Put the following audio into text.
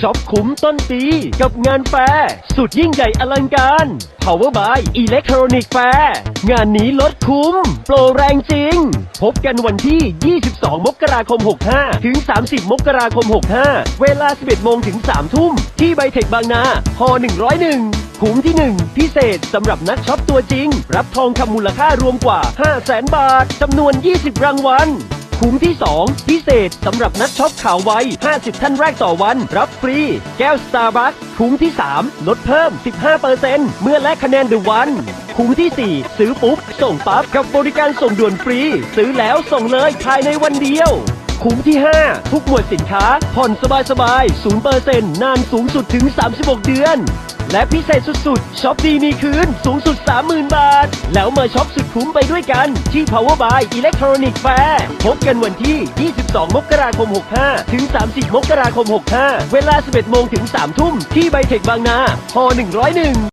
ช็อปคุ้มต้นปี กับงานแฟร์สุดยิ่งใหญ่อลังการ Power by Electronic Fair งานนี้ลดคุ้ม โปรแรงจริง พบกันวันที่ 22 มกราคม 65 ถึง 30 มกราคม 65 เวลา 11 โมงถึง 3 ทุ่ม ที่ไบเทคบางนาฮ101คุ้มที่ 1 พิเศษสำหรับนักช็อปตัวจริง รับทองคำมูลค่ารวมกว่า 500,000บาทจำนวน 20 รางวัล คุ้มที่ 2 พิเศษสำหรับนักช็อปข่าวไว 50 ท่านแรกต่อวัน รับฟรี แก้วสตาร์บัคคุ้มที่ 3 ลดเพิ่ม 15%เมื่อแลกคะแนนเดอะวันคุ้มที่ 4 ซื้อปุ๊บ ส่งปั๊บ กับบริการส่งด่วนฟรี ซื้อแล้วส่งเลยภายในวันเดียว คุ้มที่ 5 ทุกหมวดสินค้า ผ่อนสบายๆ0%นานสูงสุดถึง 36 เดือน และพิเศษสุดๆช็อปดีมีคืน สูงสุด 30,000 บาท แล้วมาช็อปสุดคุ้มไปด้วยกัน ที่ Power by Electronic Fair พบกันวันที่ 22 มกราคม 65 ถึง 30 มกราคม 65 เวลา 11 โมงถึง 3 ทุ่ม ที่ไบเทคบางนาฮ101